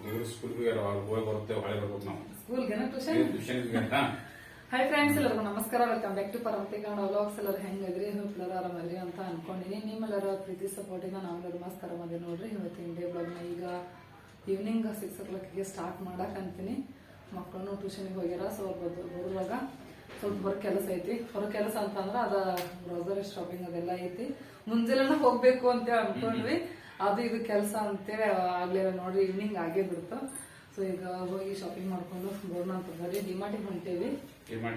ಹುಡುಗರು ಸ್ಕೂಲ್ಗೆ ಹೋಗಿ ಬರುತ್ತೆ ಹೊಳೆ ಬರ್ಬೇಕು ನಾವು. ಸ್ಕೂಲ್ಗೆನ ಟ್ಯೂಷನ್ ಟ್ಯೂಷನ್ ಹಾಯ್ ಫ್ರೆಂಡ್ಸ್ ಎಲ್ಲರಿಗೂ ನಮಸ್ಕಾರ. Welcome back to Paramati Kannada vlogs ಎಲ್ಲರೂ ಹೆಂಗದ್ರಿ? ಎಲ್ಲರೂ ಆರಾಮದ್ರಿ ಅಂತ ಅನ್ಕೊಂಡಿನಿ. ನಿಮ್ಮೆಲ್ಲರ ಪ್ರೀತಿ ಸಪೋರ್ಟಿಂದ ನಾವೆಲ್ಲರೂ ಮಸ್ತ್ ಆರಾಮದಿ ನೋಡ್ರಿ. ಇವತ್ತಿನ ಡೇ ಬ್ಲಾಗ್ನ ಈಗ ಈವ್ನಿಂಗ್ ಸಿಕ್ಸ್ ಓ ಕ್ಲಾಕಿಗೆ ಸ್ಟಾರ್ಟ್ ಮಾಡಕ್ ಅಂತೀನಿ. ಮಕ್ಕಳನ್ನು ಟ್ಯೂಷನ್ಗೆ ಹೋಗ್ಯಾರ ಸೊ ಅವ್ರು ಬರುವಾಗ ಸ್ವಲ್ಪ ಹೊರ ಕೆಲಸ ಐತಿ. ಹೊರ ಕೆಲಸ ಅಂತಂದ್ರೆ ಅದ ಬ್ರೌಸರ್ ಶಾಪಿಂಗ್ ಅದೆಲ್ಲ ಐತಿ. ಮುಂಜಾನೆ ಹೋಗ್ಬೇಕು ಅಂತ ಅನ್ಕೊಂಡ್ವಿ. ಅದು ಇದು ಕೆಲಸ ಅಂತೇಳಿ ಆಗ್ಲೇ ನೋಡ್ರಿ ಈವ್ನಿಂಗ್ ಆಗೇ ಬಿಡ್ತು. ಸೊ ಈಗ ಹೋಗಿ ಶಾಪಿಂಗ್ ಮಾಡ್ಕೊಂಡು ಬೋರ್ನ ಅಂತ ಬರ್ರಿ ಡಿಮಾರ್ಟಿಗೆ ಹೊಂಟೇವಿ.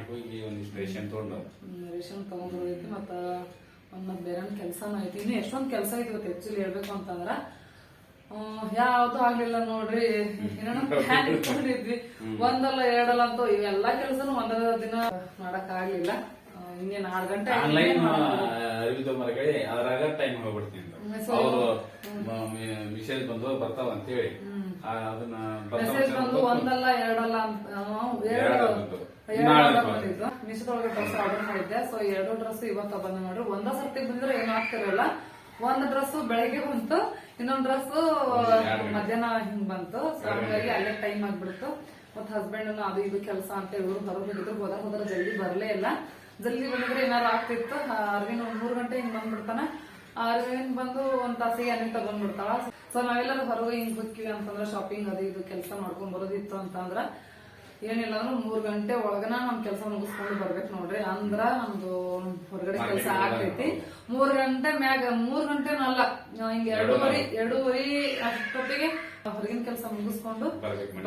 ಹೋಗಿ ಒಂದಿಷ್ಟು ರೇಷನ್ ತೊಗೊಂಡು ರೇಷನ್ ತಗೊಂಡ್ಬರ್ಬೇಕು ಮತ್ತ ಒಂದ್ ಮತ್ತ್ ಬೇರೆ ಕೆಲಸನೂ ಐತಿ ಇನ್ನೂ ಎಷ್ಟೊಂದ್ ಕೆಲಸ ಐತಿ ಇವತ್ತು ಆಕ್ಚುಲಿ ಹೇಳ್ಬೇಕು ಅಂತಂದ್ರ. ಯಾವ್ದು ಆಗ್ಲಿಲ್ಲ ನೋಡ್ರಿ. ಇಟ್ಕೊಂಡಿದ್ವಿ. ಒಂದಲ್ಲ ಎರಡಲ್ಲ ಅಂತ ಇವೆಲ್ಲಾ ಕೆಲಸನು ಒಂದ ದಿನ ಮಾಡಕ್ ಆಗ್ಲಿಲ್ಲ. ಇನ್ನೇನು ಆರ್ ಗಂಟೆ ಆನ್ಲೈನ್ ಅದ್ರಾಗ ಟೈಮ್ ಹೋಗ್ಬಿಡ್ತೀನಿ. ಅವರು ಮೆಸೇಜ್ ಬಂದು ಬರ್ತಾವ ಅಂತೇಳಿ ಅದನ್ನ ಮೆಸೇಜ್ ಬಂದು ಒಂದಲ್ಲ ಎರಡಲ್ಲ ಮಿಶೋದೊಳಗೆ ಡ್ರೆಸ್ ಆರ್ಡರ್ ಮಾಡಿದ್ದೆ. ಸೊ ಎರಡು ಡ್ರೆಸ್ ಇವತ್ತ ಬಂದ ನೋಡ್ರಿ ಒಂದ ಸರ್ತಿ ಬಂದ್ರೆ ಏನು ಆಗ್ತಿರಲ್ಲ. ಒಂದ್ ಡ್ರೆಸ್ ಬೆಳಗ್ಗೆ ಬಂತು ಇನ್ನೊಂದ್ ಡ್ರೆಸ್ ಮಧ್ಯಾಹ್ನ ಹಿಂಗ್ ಬಂತು. ಸೊ ಹಂಗಾಗಿ ಅಲ್ಲೇ ಟೈಮ್ ಆಗ್ಬಿಡ್ತು. ಮತ್ ಹಸ್ಬೆಂಡ್ ಅದು ಇದು ಕೆಲಸ ಅಂತ ಇವರು ಹೊರಗಿದ್ರು ಹೋದಾಗ ಹೋದ್ರೆ ಜಲ್ದಿ ಬರ್ಲೇ ಇಲ್ಲ. ಜಲ್ದಿ ಬಂದಿದ್ರೆ ಏನಾರು ಆಗ್ತಿತ್ತು. ಅರ್ವಿನ್ ಒಂದ್ ಮೂರ್ ಗಂಟೆ ಹಿಂಗ್ ಬಂದ್ಬಿಡ್ತಾನ. ಅರ್ವಿನ್ ಬಂದು ಒಂದ್ ತಾಸಿಗೆ ಅಲ್ಲಿ ತಗೊಂಡ್ಬಿಡ್ತಾಳ ಸೊ ನಾವೆಲ್ಲರೂ ಹೊರಗೆ ಹಿಂಗ್ ಹೋಗ್ತೀವಿ ಅಂತಂದ್ರೆ ಶಾಪಿಂಗ್ ಅದು ಇದು ಕೆಲಸ ಮಾಡ್ಕೊಂಡ್ ಬರೋದಿತ್ತು ಅಂತಂದ್ರ ಏನಿಲ್ಲ ಅಂದ್ರೆ ಮೂರ್ ಗಂಟೆ ಒಳಗನ ನಮ್ ಕೆಲಸ ಮುಗಿಸ್ಕೊಂಡು ಬರ್ಬೇಕು ನೋಡ್ರಿ. ಅಂದ್ರ ನಮ್ದು ಹೊರಗಡೆ ಕೆಲಸ ಆಗ್ತೈತಿ. ಮೂರ್ ಗಂಟೆ ಮ್ಯಾಗ ಮೂರ್ ಗಂಟೆನಲ್ಲ ಅಲ್ಲ ಹಿಂಗ್ ಎರಡೂವರೆ ಎರಡೂವರೆ. ಅಷ್ಟೊತ್ತಿಗೆ ಹೊರಗಿನ ಕೆಲಸ ಮುಗಿಸ್ಕೊಂಡು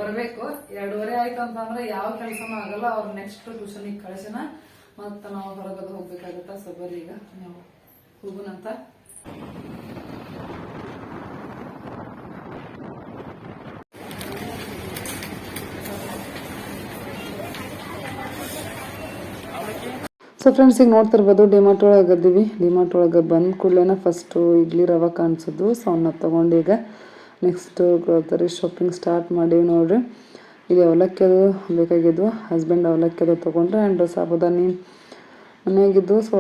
ಬರ್ಬೇಕು ಎರಡೂವರೆ ಆಯ್ತು ಅಂತಂದ್ರೆ ಯಾವ ಕೆಲಸನೂ ಆಗಲ್ಲ. ಅವ್ರ ನೆಕ್ಸ್ಟ್ ಟ್ಯೂಷನ್ ಕಳಿಸಿನ. ಮತ್ತ ನಾವು ಹೊರಗದು ಹೋಗ್ಬೇಕಾಗತ್ತ. ಸೊ ಬರ್ರಿ ಈಗ ನಾವು ಹೋಗುನಂತ ಸೊ ಫ್ರೆಂಡ್ಸ್ ಈಗ ನೋಡ್ತಿರ್ಬೋದು ಡಿಮಾರ್ಟ್ ಒಳಗೆ ಇದ್ದೀವಿ. ಡಿಮಾರ್ಟ್ ಒಳಗೆ ಬಂದ ಕೂಡಲೇ ಫಸ್ಟು ಇಡ್ಲಿ ರವೆ ಕಾಣಿಸೋದು. ಸೊ ಅವನ್ನ ತೊಗೊಂಡು ಈಗ ನೆಕ್ಸ್ಟ್ ಗ್ರೋಸರಿ ಶಾಪಿಂಗ್ ಸ್ಟಾರ್ಟ್ ಮಾಡೀವಿ ನೋಡ್ರಿ. ಇದು ಅವಲಕ್ಕಿ ಅದು ಬೇಕಾಗಿದ್ದು. ಹಸ್ಬೆಂಡ್ ಅವಲಕ್ಕಿ ಅದು ತೊಗೊಂಡ್ರೆ ಆ್ಯಂಡ್ ಸಾಬುದಾನಿ. ಮನೆಯಾಗಿದ್ದು ಸೊ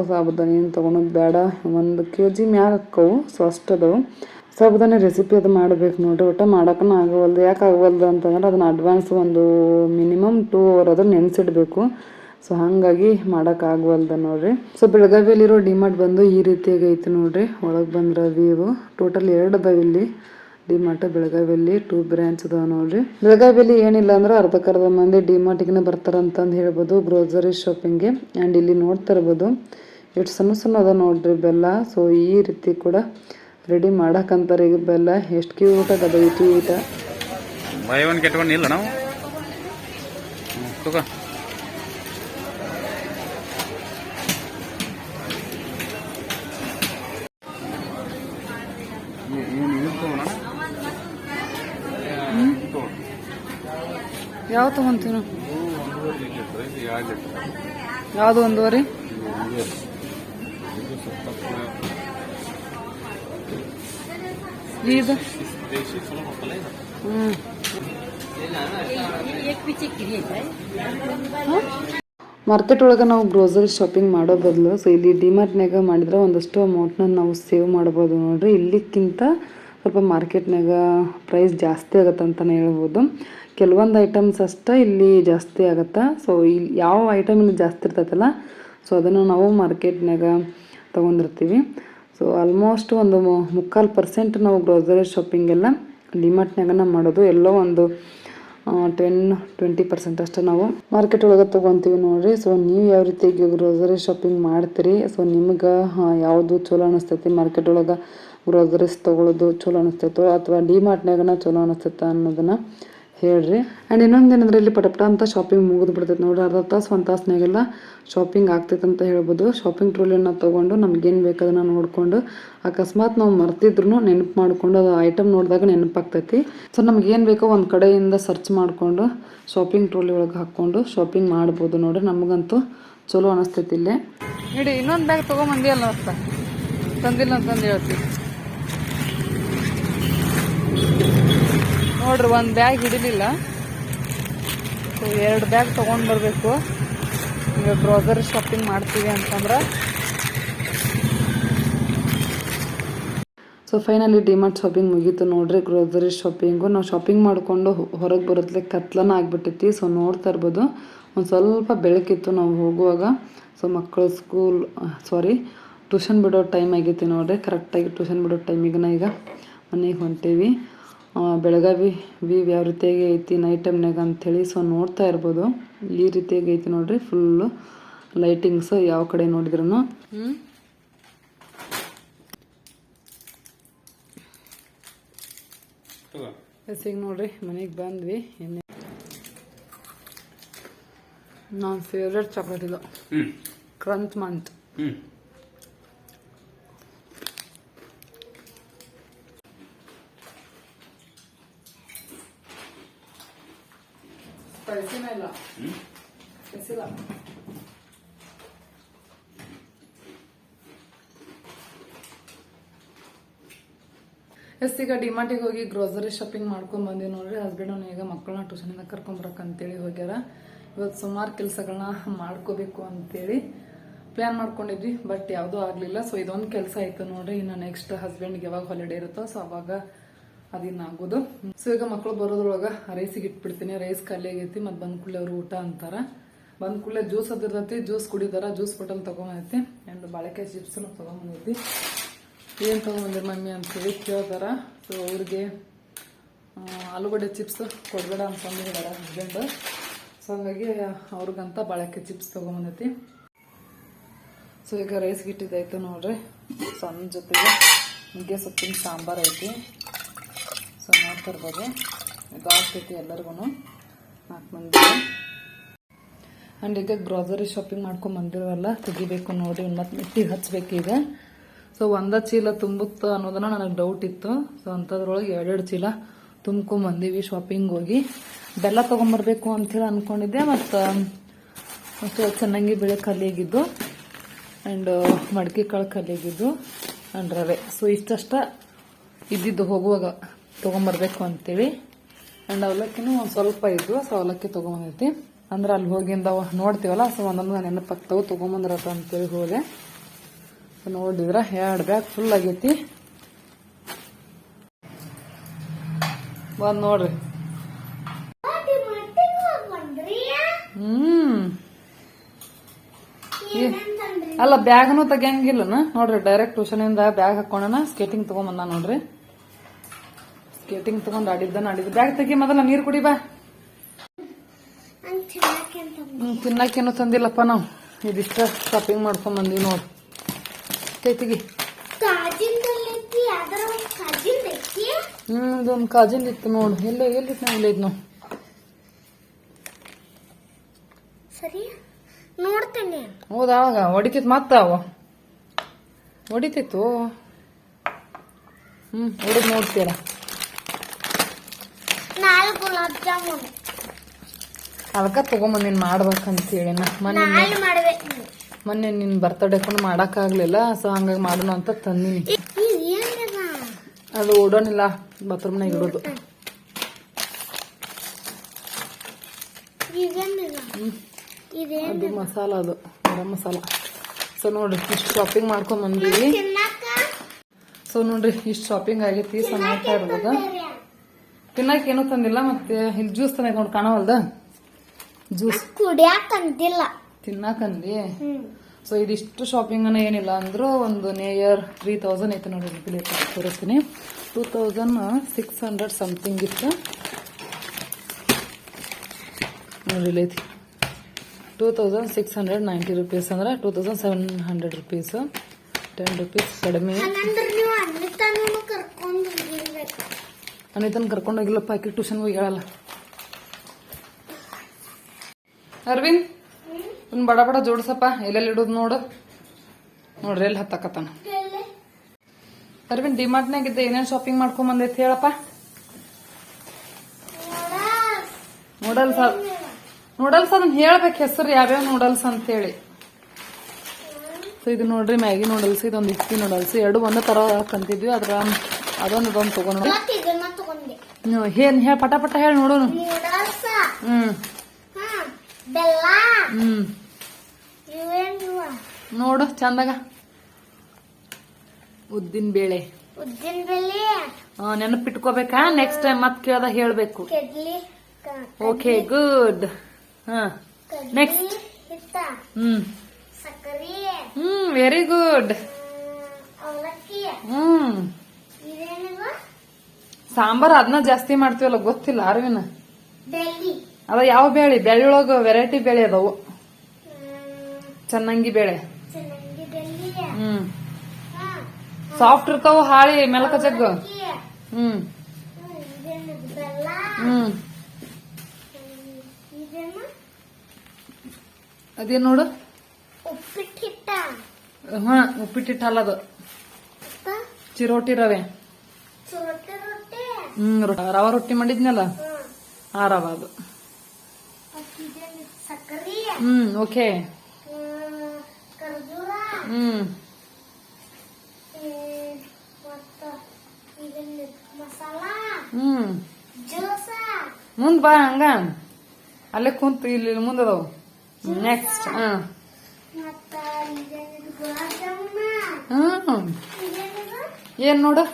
ಏನು ತೊಗೊಳೋದು ಬೇಡ. ಒಂದು ಕೆ ಜಿ ಮ್ಯಾಗ ಹಾಕವು ಸೊ ಅದಾವು. ಸಾಬುದಾನಿ ರೆಸಿಪಿ ಅದು ಮಾಡಬೇಕು ನೋಡ್ರಿ, ಒಟ್ಟು ಮಾಡೋಕ್ಕೂ ಆಗವಲ್ದು. ಯಾಕೆ ಆಗವಲ್ದು ಅಂತಂದ್ರೆ ಅದನ್ನ ಅಡ್ವಾನ್ಸ್ ಒಂದು ಮಿನಿಮಮ್ ಟೂ ಅವರ್ ಅದನ್ನು ನೆನೆಸಿಡ್ಬೇಕು. ಸೊ ಹಾಗಾಗಿ ಮಾಡೋಕ್ಕಾಗವಲ್ದ ನೋಡ್ರಿ. ಸೊ ಬೆಳಗಾವಿಯಲ್ಲಿರೋ ಡಿಮಾರ್ಟ್ ಬಂದು ಈ ರೀತಿಯಾಗಿ ಐತಿ ನೋಡ್ರಿ. ಒಳಗೆ ಬಂದ್ರೆ ವ್ಯೂ ಟೋಟಲ್ ಎರಡು ಅದಾವ ಇಲ್ಲಿ. ಡಿಮಾರ್ಟ್ ಬೆಳಗಾವಿಯಲ್ಲಿ ಟೂ ಬ್ರಾಂಚ್ ಅದಾವ ನೋಡ್ರಿ. ಬೆಳಗಾವಿಯಲ್ಲಿ ಏನಿಲ್ಲ ಅಂದ್ರೆ ಅರ್ಧಕ್ಕರ್ಧ ಮಂದಿ ಡಿಮಾರ್ಟ್ಗೆ ಬರ್ತಾರ ಅಂತಂದು ಹೇಳ್ಬೋದು ಗ್ರೋಸರಿ ಶಾಪಿಂಗ್ಗೆ ಆ್ಯಂಡ್ ಇಲ್ಲಿ ನೋಡ್ತಾ ಇರ್ಬೋದು, ಎಷ್ಟು ಸಣ್ಣ ಸಣ್ಣ ಅದ ನೋಡ್ರಿ ಬೆಲ್ಲ. ಸೊ ಈ ರೀತಿ ಕೂಡ ರೆಡಿ ಮಾಡಕ್ಕಂತಾರೆ ಈಗ ಬೆಲ್ಲ. ಎಷ್ಟು ಕ್ಯೂಟ್ ಅದ ಈ ಊಟ ಬೈ ಒನ್ ಗೆಟ್ ಒನ್ ಇಲ್ಲ ಯಾವ ತಗೊಂತೀವಿ ಯಾವುದು ಒಂದೂವರೆ? ಮಾರ್ಕೆಟ್ ಒಳಗೆ ನಾವು ಗ್ರೋಸರಿ ಶಾಪಿಂಗ್ ಮಾಡೋ ಬದಲು ಸೊ ಇಲ್ಲಿ ಡಿಮಾರ್ಟ್ನಾಗ ಮಾಡಿದ್ರೆ ಒಂದಷ್ಟು ಅಮೌಂಟ್ನ ನಾವು ಸೇವ್ ಮಾಡ್ಬೋದು ನೋಡ್ರಿ. ಇಲ್ಲಿಕ್ಕಿಂತ ಸ್ವಲ್ಪ ಮಾರ್ಕೆಟ್ನಾಗ ಪ್ರೈಸ್ ಜಾಸ್ತಿ ಆಗತ್ತೆ ಅಂತಲೇ ಹೇಳ್ಬೋದು. ಕೆಲವೊಂದು ಐಟಮ್ಸ್ ಅಷ್ಟೇ ಇಲ್ಲಿ ಜಾಸ್ತಿ ಆಗುತ್ತೆ. ಸೊ ಇಲ್ಲಿ ಯಾವ ಐಟಮ್ ಇಲ್ಲಿ ಜಾಸ್ತಿ ಇರ್ತೈತಲ್ಲ ಸೊ ಅದನ್ನು ನಾವು ಮಾರ್ಕೆಟ್ನಾಗ ತೊಗೊಂಡಿರ್ತೀವಿ. ಸೊ ಆಲ್ಮೋಸ್ಟ್ ಒಂದು ಮುಕ್ಕಾಲು ಪರ್ಸೆಂಟ್ ನಾವು ಗ್ರೋಸರಿ ಶಾಪಿಂಗ್ ಎಲ್ಲ ಡಿಮಾರ್ಟ್ನಾಗನ ಮಾಡೋದು. ಎಲ್ಲೋ ಒಂದು ಟೆನ್ ಟ್ವೆಂಟಿ ಪರ್ಸೆಂಟ್ ಅಷ್ಟೇ ನಾವು ಮಾರ್ಕೆಟ್ ಒಳಗೆ ತೊಗೊತೀವಿ ನೋಡಿರಿ. ಸೊ ನೀವು ಯಾವ ರೀತಿ ಗ್ರೋಸರಿ ಶಾಪಿಂಗ್ ಮಾಡ್ತೀರಿ? ಸೊ ನಿಮ್ಗೆ ಯಾವುದು ಚಲೋ ಅನಿಸ್ತೈತಿ? ಮಾರ್ಕೆಟ್ ಒಳಗೆ ಗ್ರೋಸರೀಸ್ ತೊಗೊಳೋದು ಚಲೋ ಅನಿಸ್ತೈತೋ ಅಥವಾ ಡಿಮಾರ್ಟ್ನಾಗನ ಚಲೋ ಅನಿಸ್ತೈತ ಅನ್ನೋದನ್ನ ಹೇಳ್ರಿ. ಆ್ಯಂಡ್ ಇನ್ನೊಂದು ಏನಂದ್ರೆ ಇಲ್ಲಿ ಪಟಪಟ ಅಂತ ಶಾಪಿಂಗ್ ಮುಗಿದು ಬಿಡ್ತೈತೆ ನೋಡಿ ಅರ್ಧ ತಾಸು ಒಂದು ತಾಸ್ನಾಗೆಲ್ಲ ಶಾಪಿಂಗ್ ಆಗ್ತೈತೆ ಅಂತ ಹೇಳ್ಬೋದು. ಶಾಪಿಂಗ್ ಟ್ರೋಲಿನ ತೊಗೊಂಡು ನಮ್ಗೇನು ಬೇಕು ಅದನ್ನು ನೋಡಿಕೊಂಡು ಅಕಸ್ಮಾತ್ ನಾವು ಮರ್ತಿದ್ರು ನೆನಪು ಮಾಡಿಕೊಂಡು ಅದು ಐಟಮ್ ನೋಡಿದಾಗ ನೆನಪಾಗ್ತೈತಿ. ಸೊ ನಮಗೇನು ಏನು ಬೇಕೋ ಒಂದು ಕಡೆಯಿಂದ ಸರ್ಚ್ ಮಾಡಿಕೊಂಡು ಶಾಪಿಂಗ್ ಟ್ರೋಲಿ ಒಳಗೆ ಹಾಕ್ಕೊಂಡು ಶಾಪಿಂಗ್ ಮಾಡ್ಬೋದು ನೋಡಿ ನಮಗಂತೂ ಚಲೋ ಅನಿಸ್ತೈತಿ ಇಲ್ಲೇ. ಇಡಿ ಇನ್ನೊಂದು ಬ್ಯಾಗ್ ತೊಗೊಂಬಂದಿ ಅಲ್ಲ ತಂದಿಲ್ಲ ಅಂತಂದು ಹೇಳ್ತೀವಿ ನೋಡ್ರಿ, ಒಂದು ಬ್ಯಾಗ್ ಹಿಡಿಲಿಲ್ಲ. ಸೊ ಎರಡು ಬ್ಯಾಗ್ ತೊಗೊಂಡು ಬರಬೇಕು. ಈಗ ಗ್ರೋಸರಿ ಶಾಪಿಂಗ್ ಮಾಡ್ತೀವಿ ಅಂತಂದ್ರೆ. ಸೊ ಫೈನಲಿ ಡಿಮಾರ್ಟ್ ಶಾಪಿಂಗ್ ಮುಗೀತು. ನೋಡ್ರಿ ಗ್ರೋಸರಿ ಶಾಪಿಂಗು ನಾವು ಶಾಪಿಂಗ್ ಮಾಡಿಕೊಂಡು ಹೊರಗೆ ಬರೋದ್ಲೆ ಕತ್ಲನ ಆಗ್ಬಿಟ್ಟೈತಿ ಸೊ ನೋಡ್ತಾ ಇರ್ಬೋದು. ಒಂದು ಸ್ವಲ್ಪ ಬೆಳಕಿತ್ತು ನಾವು ಹೋಗುವಾಗ. ಸೊ ಮಕ್ಕಳು ಸ್ಕೂಲ್ ಸಾರಿ ಟ್ಯೂಷನ್ ಬಿಡೋ ಟೈಮ್ ಆಗೈತಿ ನೋಡ್ರಿ. ಕರೆಕ್ಟಾಗಿ ಟ್ಯೂಷನ್ ಬಿಡೋ ಟೈಮಿಗೆ ಈಗ ಮನೆಗೆ ಹೊಂಟೀವಿ. ಬೆಳಗಾವಿ ವಿ ಯಾವ ರೀತಿಯಾಗಿ ಐತಿ ನೈಟ್ ಟೈಮ್ನಾಗ ಅಂಥೇಳಿ ಸೊ ನೋಡ್ತಾ ಇರ್ಬೋದು. ಈ ರೀತಿಯಾಗಿ ಐತಿ ನೋಡ್ರಿ ಫುಲ್ಲು ಲೈಟಿಂಗ್ಸ್ ಯಾವ ಕಡೆ ನೋಡಿದ್ರು ಈಗ ನೋಡ್ರಿ ಮನೆಗೆ ಬಂದ್ವಿ. ಎಣ್ಣೆ. ನನ್ನ ಫೇವ್ರೆಟ್ ಚಾಕ್ಲೇಟ್ ಇದು. ಕ್ರಂಚ್ ಮಂತ್ ಸ್ಪೈಸಿನ ಇಲ್ಲ. ಕಳಿಸಿಲ್ಲ. ಎಸ್, ಈಗ ಡಿಮಾರ್ಟಿಗೆ ಹೋಗಿ ಗ್ರೋಸರಿ ಶಾಪಿಂಗ್ ಮಾಡ್ಕೊಂಡ್ ಬಂದೀವಿ ನೋಡ್ರಿ. ಹಸ್ಬೆಂಡ್ ಈಗ ಮಕ್ಕಳನ್ನ ಟ್ಯೂಷನಿಂದ ಕರ್ಕೊಂಬರಕ್ ಅಂತೇಳಿ ಹೋಗ್ಯಾರ. ಇವತ್ತು ಸುಮಾರು ಕೆಲಸಗಳನ್ನ ಮಾಡ್ಕೋಬೇಕು ಅಂತೇಳಿ ಪ್ಲಾನ್ ಮಾಡ್ಕೊಂಡಿದ್ವಿ ಬಟ್ ಯಾವುದೂ ಆಗಲಿಲ್ಲ. ಸೊ ಇದೊಂದು ಕೆಲಸ ಆಯ್ತು ನೋಡ್ರಿ. ಇನ್ನು ನೆಕ್ಸ್ಟ್ ಹಸ್ಬೆಂಡ್ಗೆ ಯಾವಾಗ ಹಾಲಿಡೇ ಇರುತ್ತೋ ಸೊ ಅವಾಗ ಅದಿನ್ನ ಆಗೋದು ಸೊ ಈಗ ಮಕ್ಕಳು ಬರೋದ್ರೊಳಗ ರೈಸಿಗೆ ಇಟ್ಬಿಡ್ತೀನಿ. ರೈಸ್ ಖಾಲಿ ಆಗೈತಿ ಮತ್ತೆ ಬಂದ ಕೂಡಲೇ ಅವರು ಊಟ ಅಂತಾರ. ಬಂದ ಕೂಡಲೇ ಜ್ಯೂಸ್ ಅದಿರ್ತೈತಿ ಜ್ಯೂಸ್ ಕುಡಿತಾರ ಜ್ಯೂಸ್ ಬಾಟಲ್ ತಗೊಂಬಂದೈತಿ. ಅಂಡ್ ಬಾಳೆಕಾಯಿ ಚಿಪ್ಸ್ ತಗೊಂಬಂದೈತಿ. ಏನ್ ತಗೊಂಬಂದಿರಿ ಮಮ್ಮಿ ಅಂತೇಳಿ ಕೇಳ್ತಾರ ಸೊ ಅವ್ರಿಗೆ ಆಲೂಗಡ್ಡೆ ಚಿಪ್ಸ್ ಕೊಡ್ಬೇಡ ಅಂತಂದು ಹೇಳ್ಯಾರ ಹಸ್ಬೆಂಡ್ ಸೊ ಹಂಗಾಗಿ ಅವ್ರಿಗಂತ ಬಾಳೆಕಾಯಿ ಚಿಪ್ಸ್ ತೊಗೊಂಬಂದೈತಿ. ಸೊ ಈಗ ರೈಸ್ ಗಿಟ್ಟಿದೈತೆ ನೋಡ್ರಿ. ಸಣ್ಣ ಜೊತೆಗೆ ನುಗ್ಗೆ ಸೊಪ್ಪಿನ ಸಾಂಬಾರ್ ಐತಿ. ಸೊ ಇದು ಆಗ್ತೈತಿ ಎಲ್ಲರಿಗೂ ನಾಲ್ಕು ಮಂದಿ. ಆ್ಯಂಡ್ ಈಗ ಗ್ರಾಸರಿ ಶಾಪಿಂಗ್ ಮಾಡ್ಕೊಂಡು ಬಂದಿರೋಲ್ಲ, ತೆಗಿಬೇಕು ನೋಡಿ ಮತ್ತೆ ಮಿಟ್ಟಿಗೆ ಹಚ್ಚಬೇಕೀಗ ಸೊ ಒಂದು ಚೀಲ ತುಂಬುತ್ತೆ ಅನ್ನೋದನ್ನ ನನಗೆ ಡೌಟ್ ಇತ್ತು. ಸೊ ಅಂಥದ್ರೊಳಗೆ ಎರಡೆರಡು ಚೀಲ ತುಂಬ್ಕೊಂಡು ಬಂದೀವಿ ಶಾಪಿಂಗ್ ಹೋಗಿ. ಬೆಲ್ಲ ತೊಗೊಂಬರ್ಬೇಕು ಅಂಥೇಳಿ ಅಂದ್ಕೊಂಡಿದ್ದೆ ಮತ್ತು ಅಷ್ಟು ಚೆನ್ನಾಗಿ ಬೆಳೆ ಕಲಿಯಾಗಿದ್ದು ಆ್ಯಂಡ್ ಮಡಿಕೆ ಕಾಳು ಕಲಿಯಾಗಿದ್ದು ಆ್ಯಂಡ್ ರವೆ. ಸೊ ಇಷ್ಟಷ್ಟ ಇದ್ದಿದ್ದು ಹೋಗುವಾಗ. ತೊಗೊಂಬರ್ಬೇಕು ಅಂತೇಳಿ ಆ್ಯಂಡ್ ಅವಲಕ್ಕಿನೂ ಒಂದು ಸ್ವಲ್ಪ ಇದ್ವು ಸೊ ಅವಲಕ್ಕಿ ತೊಗೊಂಬಂದೈತಿ ಅಂದ್ರೆ ಅಲ್ಲಿ ಹೋಗಿಂದ ನೋಡ್ತೀವಲ್ಲ ಸೊ ಒಂದೊಂದು ನೆನಪಾಗ್ತಾವೆ ತೊಗೊಂಬಂದ್ರತ್ತ ಅಂತೇಳಿ ಹೋದೆ. ನೋಡಿದ್ರೆ, ಎರಡು ಬ್ಯಾಗ್ ಫುಲ್ ಆಗೈತಿ. ಬಂದ್ ನೋಡ್ರಿ. ಹ್ಮ್. ಅಲ್ಲ ಬ್ಯಾಗ್ನು ತೆಗಿಯಂಗಿಲ್ಲನ? ನೋಡ್ರಿ ಡೈರೆಕ್ಟ್ ಟ್ಯೂಷನ್ ಇಂದ ಬ್ಯಾಗ್ ಹಾಕೊಂಡನ ಸ್ಕೇಟಿಂಗ್ ತಗೊಂಬಂದ ನೋಡ್ರಿ. ಸ್ಕೇಟಿಂಗ್ ತಗೊಂಡ್ ಆಡಿದ್ದ ಆಡಿದ್ದ. ಬ್ಯಾಗ್ ತೆಗಿ ಮೊದಲ ನೀರ್ ಕುಡಿ ಬಾ. ತಿನ್ನಕೇನು ತಂದಿಲ್ಲಪ್ಪ ನಾವು. ಇದಿಷ್ಟ ಶಾಪಿಂಗ್ ಮಾಡ್ಕೊಂಡ್ ಬಂದಿವಿ ನೋಡಿ. ತೆಗಿ. ಹ್ಮ್ ಇದೊಂದು ಕಾಜಿಂದ ಇತ್ತು ನೋಡು. ಎಲ್ಲ ಎಲ್ಲಿ ನಾವು ಇಲ್ಲಿದ್ ನಾವು ಸರಿ ನೋಡ್ತೇನೆ. ಹೌದಾ ಹೊಡಿತಿತ್ತು. ಹ್ಮ್ ಹೊಡಿದ್ ನೋಡ್ತೀರ? ನಾಳೆ ಗುಲಾಬ್ ಜಾಮೂನ್ ಮಾಡ್ಬೇಕಂತ ಹೇಳಿ ಮಾಡ್ಬೇಕಂತೇಳಿ. ನಾ ಮೊನ್ನೆ ನಾಳೆ ಬರ್ತಡೇ ಕೂಡ ಮಾಡಕ್ ಬರ್ತಡೇಕೊಂಡು ಮಾಡಕ್ಕಾಗ್ಲಿಲ್ಲ ಸೊ ಹಂಗಾಗಿ ಮಾಡೋಣ ಅಂತ ತಂದಿನಿ. ಅದು ಅದು ಓಡೋನಿಲ್ಲ ಬಾತ್ರೂಮ್ನಾಗ ಇಡೋದು. ಇದೇನಿದ ಇದೇನ್ ಅದು ಮಸಾಲ ಅದು ಗರಂ ಮಸಾಲ. ಸೊ ನೋಡ್ರಿ ಇಷ್ಟು ಶಾಪಿಂಗ್ ಮಾಡ್ಕೊಂಡ್ ಬಂದೀವಿ. ಸೊ ನೋಡ್ರಿ ಇಷ್ಟು ಶಾಪಿಂಗ್ ಆಗೈತಿ ಸೊ ಮಾಡ್ತಾ ಇರ್ಬೋದು ತಿನ್ನಕ್ ಏನೂ ತಂದಿಲ್ಲ ಮತ್ತೆ ಇಲ್ಲಿ ಜ್ಯೂಸ್ ತಂದಾಗ ನೋಡಿ ಕಾಣವಲ್ದ? ಜ್ಯೂಸ್ ಕುಡಿಯಾಕಂದಿಲ್ಲ ತಿನ್ನಕಂದಿ ಸೊ ಇದಿಷ್ಟು ಶಾಪಿಂಗ್ ಅನ್ನ ಏನಿಲ್ಲ ಅಂದ್ರು ಒಂದು ನೇಯರ್ ತ್ರೀ ತೌಸಂಡ್ ಐತೆ ನೋಡಿ ಬಿಲ್ ತೋರಿಸ್ತೀನಿ. Two thousand six hundred something ಇತ್ತು. ನೋಡಿ ಐತಿ. Two thousand six hundred ninety rupees ಅಂದ್ರೆ two thousand seven hundred rupees ten rupees ಕಡಿಮೆ ಹಂಗಂದ್ರ ನೀವು ಅನ್ನಿತಾನು ಕರ್ಕೊಂಡು ಹೋಗಿರ್ಬೇಕು ಅನಿತನ್ ಕರ್ಕೊಂಡು ಹೋಗಿಲ್ಲಪ್ಪ ಆಕೆ ಟ್ಯೂಷನ್ ಹೋಗಿ ಹೇಳಲ್ಲ ಅರವಿಂದ್, ಒಂದು ಬಡ ಬಡ ಜೋಡಿಸಪ್ಪ, ಎಲ್ಲೆಲ್ಲಿ ಇಡೋದು ನೋಡು. ನೋಡ್ರಿ ಎಲ್ಲಿ ಹತ್ತಕತ್ತಾನ? ಅರವಿಂದ್ ಡಿಮಾರ್ಟ್ನಾಗ ಇದ್ದ ಏನೇನು ಶಾಪಿಂಗ್ ಮಾಡ್ಕೊಂಡ್ ಬಂದೈತಿ ಹೇಳಪ್ಪ. ನೋಡಲ್ಸ ನೂಡಲ್ಸ್ ಅದನ್ನ ಹೇಳ್ಬೇಕು ಹೆಸರು, ಯಾವ್ಯಾವ ನೂಡಲ್ಸ್ ಅಂತೇಳಿ. ಸೊ ಇದು ನೋಡ್ರಿ ಮ್ಯಾಗಿ ನೂಡಲ್ಸ್ ಇದೊಂದು ಇಪ್ಪಿ ನೂಡಲ್ಸ್ ಎರಡು ಒಂದೇ ತರ ಕಂತಿದ್ವಿ ಅದ್ರ ಅದೊಂದು ಇದೊಂದು ತಗೊಂಡು ಮತ್ತ್ ಇದನ್ನ ತಗೊಂಡೆ ಏನ್ ಹೇಳ ಪಟ ಪಟ ಹೇಳಿ ನೋಡೋಣ ಹ್ಮ್. ಬೆಲ್ಲ. ಹ್ಮ್. ನೋಡು ಚಂದಾಗ. ಉದ್ದಿನ ಬೇಳೆ. ಉದ್ದಿನ ಬೇಳೆ. ನೆನಪಿಟ್ಕೋಬೇಕಾ? ನೆಕ್ಸ್ಟ್ ಟೈಮ್ ಮತ್ ಕೇಳ್ದ ಹೇಳ್ಬೇಕು. ಓಕೆ ಗುಡ್ ಹಾ. Next hmm. Hmm very good hmm sambar ಅದನ್ನ ಜಾಸ್ತಿ ಮಾಡ್ತೀವಲ್ಲ ಗೊತ್ತಿಲ್ಲ ಅರವಿನ ಅದ ಯಾವ ಬೇಳೆ ಬೇಳೆ ಒಳಗ ವೆರೈಟಿ ಬೇಳೆ ಅದಾವು ಚೆನ್ನಂಗಿ ಬೇಳೆ. ಹ್ಮ್. ಸಾಫ್ಟ್ ಇರ್ತಾವ ಹಾಳಿ ಮೆಲಕ ಜಗ್ಗ. ಹ್ಮ್. ಹ್ಮ್, ಅದೇ ನೋಡು? ಉಪ್ಪಿಟ್ಟು ಹಿಟ್ಟ ಹಾ ಉಪ್ಪಿಟ್ಟಿಟ್ಟು ಅಲ್ಲದು ಚಿರೋಟಿ ರವೆ. ಹ್ಮ್ ರವಾ ರೊಟ್ಟಿ ಮಾಡಿದ್ನಲ್ಲ? ಆ ರವ ಅದು. Hmm okay hmm, hmm. ಮುಂದ್ ಬಾ ಹಂಗ. ಅಲ್ಲೇ ಕುಂತು ಇಲ್ಲಿ ಮುಂದೆ ಅದಾವು ನೆಕ್ಸ್ಟ್ ಹಾ ಹ್ಮ್. ಏನ್ ನೋಡು?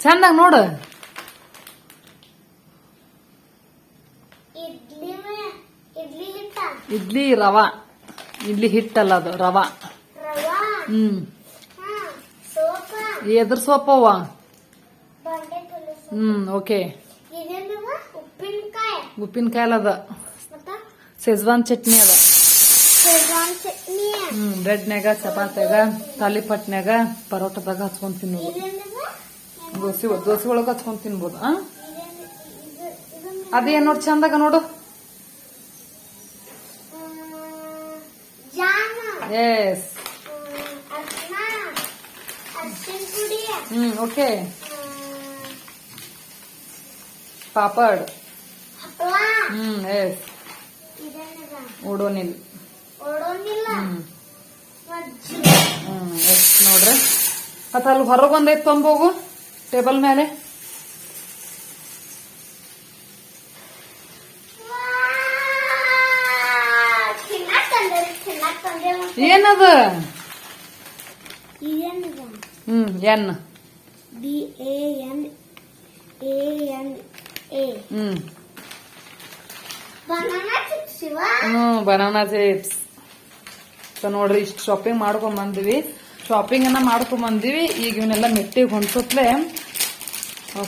ಚಂದಾಗ ನೋಡು. ಇಡ್ಲಿ ರವಾ. ಇಡ್ಲಿ ಹಿಟ್ಟಲ್ಲ ಅದು ರವಾ. ಹ್ಮ್. ಎದ್ರ ಸೋಪವ್ವ ಹ್ಮ್ ಓಕೆ. ಉಪ್ಪಿನಕಾಯಿ. ಅದ. ಸೆಜ್ವಾನ್ ಚಟ್ನಿ ಅದ. ಹ್ಮ್ ಬ್ರೆಡ್ನ್ಯಾಗ ಚಪಾತ್ಯಾಗ ತಾಲಿಪಟ್ನ್ಯಾಗ ಪರೋಟದಾಗ ಹಚ್ಕೊಂಡ್ ತಿನ್ನೋದು. ದೋಸೆ ದೋಸೆ ಒಳಗ ಹಚ್ಕೊಂಡ್ ತಿನ್ಬೋದು ಇದೇನಿ- ಅದೇನ್ ನೋಡು ಚಂದಾಗ ನೋಡು. Yes hmm, okay. Papad. Hmm yes Odonil. Hmm. Hmm yes ನೋಡ್ರಿ. ಮತ್ತ ಅಲ್ಲಿ ಹೊರಗೊಂದೈತ್ ತೊಂಬೋಗು ಟೇಬಲ್ ಮೇಲೆ. ಏನದ? ಹ್ಮ್ N. B A N A N A. Hmm. Hmm banana chips so ನೋಡ್ರಿ ಇಷ್ಟು ಶಾಪಿಂಗ್ ಮಾಡ್ಕೊಂಡ್ ಬಂದಿವಿ. ಶಾಪಿಂಗ್ ಅನ್ನ ಮಾಡ್ಕೊಂಡ್ ಬಂದಿವಿ ಈಗ ಇವನ್ನೆಲ್ಲ ಮೆಟ್ಟಿಗೆ ಹೊಂದ್ಸತ್ಲೆ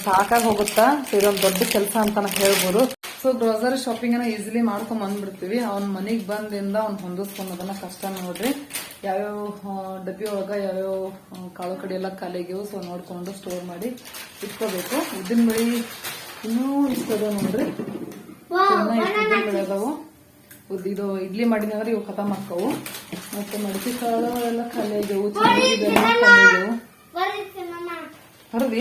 ಸಾಕಾಗಿ ಹೋಗುತ್ತಾ? ಸೊ ಇದೊಂದು ದೊಡ್ಡ ಕೆಲಸ ಅಂತ ಹೇಳ್ಬೋದು. ಸೊ ಗ್ರೋಸರಿ ಶಾಪಿಂಗ್ ಅನ್ನ ಈಸಿಲಿ ಮಾಡ್ಕೊಂಡ್ ಬಂದ್ಬಿಡ್ತೀವಿ ಅವ್ನ ಮನೆಗೆ ಬಂದಿಂದ ಅವ್ನು ಹೊಂದಿಸ್ಕೊಂಡದನ್ನ ಕಷ್ಟ ನೋಡ್ರಿ ಯಾವ್ಯಾವ ಡಬ್ಬಿ ಒಳಗ ಯಾವ್ಯಾವ ಕಾಳು ಕಡೆ ಎಲ್ಲ ಕಾಲಿಗೆವು ಸೊ ನೋಡ್ಕೊಂಡು ಸ್ಟೋರ್ ಮಾಡಿ ಇಟ್ಕೋಬೇಕು. ಉದ್ದಿನ ಬೆಳಿ ಇನ್ನೂ ಇಷ್ಟ ನೋಡ್ರಿ. ಚೆನ್ನಾಗಿ ಇದು ಇಡ್ಲಿ ಮಾಡಿದ್ರೆ ಇವು ಖತಮ್ ಹಾಕವು ಮತ್ತೆ ಮಡಿಕೆ ಕಾಳು ಎಲ್ಲ ಖಾಲಿ ಆಗ್ಯಾವು ಚೆನ್ನಾಗಿ ಬೆಲ್ಲ ಖಾಲಿ ಆಗ್ಯಾವು ಹರದಿ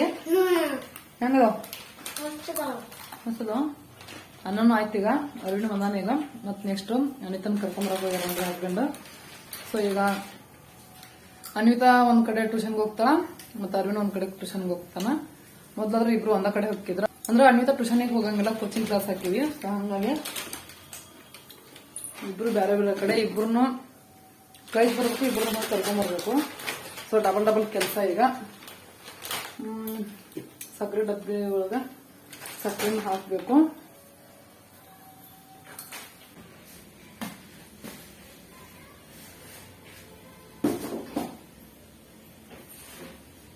ಅನ್ನನೂ ಆಯ್ತು ಈಗ. ಅರುಣ್ ಮನಾನ ಈಗ. ಮತ್ತೆ ನೆಕ್ಸ್ಟ್ ಅನಿತನ್ ಕರ್ಕೊಂಡ್ರೆ ಹೋಗ್ಯಾರ ಅಂದ್ರೆ ಹಸ್ಬೆಂಡ್ ಸೊ ಈಗ ಅನಿತಾ ಒಂದ್ ಕಡೆ ಟ್ಯೂಷನ್ಗೆ ಹೋಗ್ತಾಳ ಮತ್ತೆ ಅರುಣ್ ಒಂದ್ ಕಡೆ ಟ್ಯೂಷನ್ಗೆ ಹೋಗ್ತಾನ. ಮೊದ್ಲಾದ್ರೆ ಇಬ್ರು ಒಂದ ಕಡೆ ಹೋಗ್ತಿದ್ರ. ಅಂದ್ರೆ ಅನಿತಾ ಟ್ಯೂಷನ್ಗೆ ಹೋಗಂಗಿಲ್ಲ ಕೋಚಿಂಗ್ ಕ್ಲಾಸ್ ಹಾಕಿವಿ. ಸೊ ಹಂಗಾಗಿ ಇಬ್ರು ಬೇರೆ ಬೇರೆ ಕಡೆ ಇಬ್ರು ಕೈಗೆ ಬರ್ಬೇಕು ಇಬ್ರು ಮತ್ತೆ ಕರ್ಕೊಂಬರ್ಬೇಕು ಸೊ ಡಬಲ್ ಡಬಲ್ ಕೆಲಸ ಈಗ. ಸಕ್ಕರೆ ಡಬ್ಬಿ ಒಳಗ ಸಕ್ಕರೆನ ಹಾಕ್ಬೇಕು.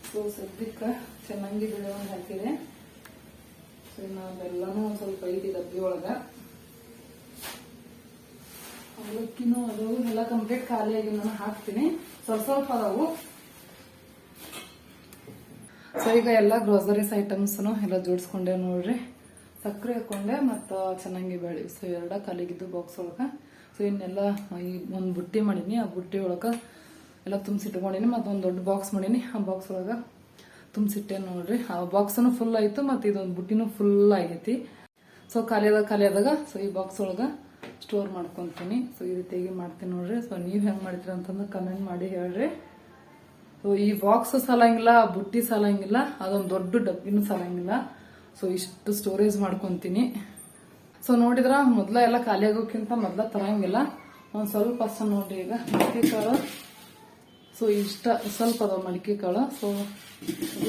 ಸೊ ಸದ್ಯಕ್ಕೆ ಚೆನ್ನಾಗಿ ಬೆಳೆ ಹಾಕಿದೆ. ಸೊ ಇನ್ನು ಬೆಲ್ಲನೂ ಸ್ವಲ್ಪ ಐತಿ ಡಬ್ಬಿ ಒಳಗ. ಅವಲಕ್ಕಿನೂ ಅದು ಎಲ್ಲ ಕಂಪ್ಲೀಟ್ ಖಾಲಿ ಆಗಿ ನಾನು ಹಾಕ್ತೀನಿ. ಸ್ವಲ್ಪ ಸ್ವಲ್ಪ ಅದಾವು. ಸೊ ಈಗ ಎಲ್ಲ ಗ್ರೋಸರೀಸ್ ಐಟಮ್ಸ್ನು ಎಲ್ಲ ಜೋಡಿಸ್ಕೊಂಡೆ ನೋಡ್ರಿ. ಸಕ್ಕರೆ ಹಾಕೊಂಡೆ ಮತ್ತು ಚೆನ್ನಾಗಿ ಬೆಳೆ ಸೊ ಎರಡ ಖಾಲಿಗಿದ್ದು ಬಾಕ್ಸ್ ಒಳಗೆ. ಸೊ ಇನ್ನೆಲ್ಲ ಈ ಒಂದು ಬುಟ್ಟಿ ಮಾಡೀನಿ. ಆ ಬುಟ್ಟಿ ಒಳಗೆ ಎಲ್ಲ ತುಂಬಿಸಿಟ್ಕೊಂಡಿನಿ. ಮತ್ತು ಒಂದು ದೊಡ್ಡ ಬಾಕ್ಸ್ ಮಾಡೀನಿ. ಆ ಬಾಕ್ಸ್ ಒಳಗೆ ತುಂಬಿಸಿಟ್ಟೆ ನೋಡ್ರಿ. ಆ ಬಾಕ್ಸನು ಫುಲ್ ಆಯ್ತು, ಮತ್ತು ಇದೊಂದು ಬುಟ್ಟಿನೂ ಫುಲ್ ಆಗೈತಿ. ಸೊ ಖಾಲಿ ಆದಾಗ ಖಾಲಿ ಸೊ ಈ ಬಾಕ್ಸ್ ಒಳಗೆ ಸ್ಟೋರ್ ಮಾಡ್ಕೊತೀನಿ. ಸೊ ಈ ರೀತಿಯಾಗಿ ಮಾಡ್ತೀನಿ ನೋಡ್ರಿ. ಸೊ ನೀವು ಹೆಂಗೆ ಮಾಡ್ತೀರ ಅಂತಂದು ಕಮೆಂಟ್ ಮಾಡಿ ಹೇಳ್ರಿ. ಸೊ ಈ ಬಾಕ್ಸ್ ಸಾಲಂಗಿಲ್ಲ ಬುಟ್ಟಿ ಸಾಲಂಗಿಲ್ಲ, ಅದೊಂದು ದೊಡ್ಡ ಡಬ್ಬಿನೂ ಸಾಲಂಗಿಲ್ಲ. ಸೊ ಇಷ್ಟು ಸ್ಟೋರೇಜ್ ಮಾಡ್ಕೊತೀನಿ. ಸೊ ನೋಡಿದ್ರ ಮೊದ್ಲ ಎಲ್ಲ ಖಾಲಿ ಆಗೋಕ್ಕಿಂತ ಮೊದ್ಲ ತರಂಗಿಲ್ಲ. ಒಂದ್ ಸ್ವಲ್ಪ ಅಷ್ಟ ನೋಡ್ರಿ ಈಗ ಕಾಳು. ಸೊ ಇಷ್ಟ ಸ್ವಲ್ಪ ಅದಾವ ಮಡಿಕೆ ಕಾಳು. ಸೊ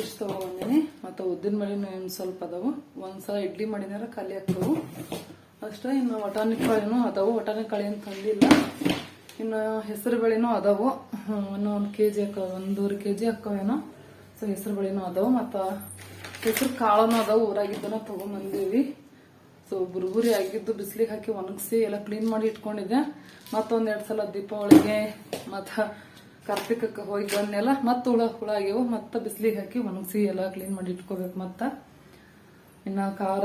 ಇಷ್ಟು ತಗೊಂಡಿನಿ. ಮತ್ತು ಉದ್ದಿನ ಮಳಿನೂ ಸ್ವಲ್ಪ ಅದಾವು. ಒಂದ್ಸಲ ಇಡ್ಲಿ ಮಾಡಿದಾರ ಖಾಲಿ ಆಗ್ತಾವು. ಅಷ್ಟೇ, ಇನ್ನು ವಟಾಣಿ ಕಾಳಿನೂ ಅದಾವು. ವಟಾಣಿ ಕಾಳಿ ಅಂತ ತಂದಿಲ್ಲ. ಇನ್ನು ಹೆಸರು ಬೇಳೆನೂ ಅದಾವು. ಇನ್ನು ಒಂದು ಕೆ ಜಿ ಹಾಕ ಒಂದೂವರೆ ಕೆ ಜಿ ಹಾಕವೇನೋ ಸೊ, ಹೆಸರು ಬೇಳೆನೂ ಅದಾವು. ಮತ್ತು ಹೆಸರು ಕಾಳನೂ ಅದಾವು. ಊರಾಗಿದ್ದನ ತೊಗೊಂಬಂದೀವಿ. ಸೊ ಬುರುಬುರಿ ಆಗಿದ್ದು ಬಿಸಿಲಿಗೆ ಹಾಕಿ ಒಣಗಿಸಿ ಎಲ್ಲ ಕ್ಲೀನ್ ಮಾಡಿ ಇಟ್ಕೊಂಡಿದ್ದೆ. ಮತ್ತೊಂದೆರಡು ಸಲ ದೀಪಾವಳಿಗೆ ಮತ್ತು ಕಾರ್ತಿಕಕ್ಕೆ ಹೋಗಿ ಬಂದೆಲ್ಲ ಮತ್ತೆ ಹುಳ ಹುಳ ಆಗ್ಯಾವು. ಮತ್ತೆ ಬಿಸಿಲಿಗೆ ಹಾಕಿ ಒಣಗಿಸಿ ಎಲ್ಲ ಕ್ಲೀನ್ ಮಾಡಿ ಇಟ್ಕೋಬೇಕು ಮತ್ತು. ಇನ್ನು ಖಾರ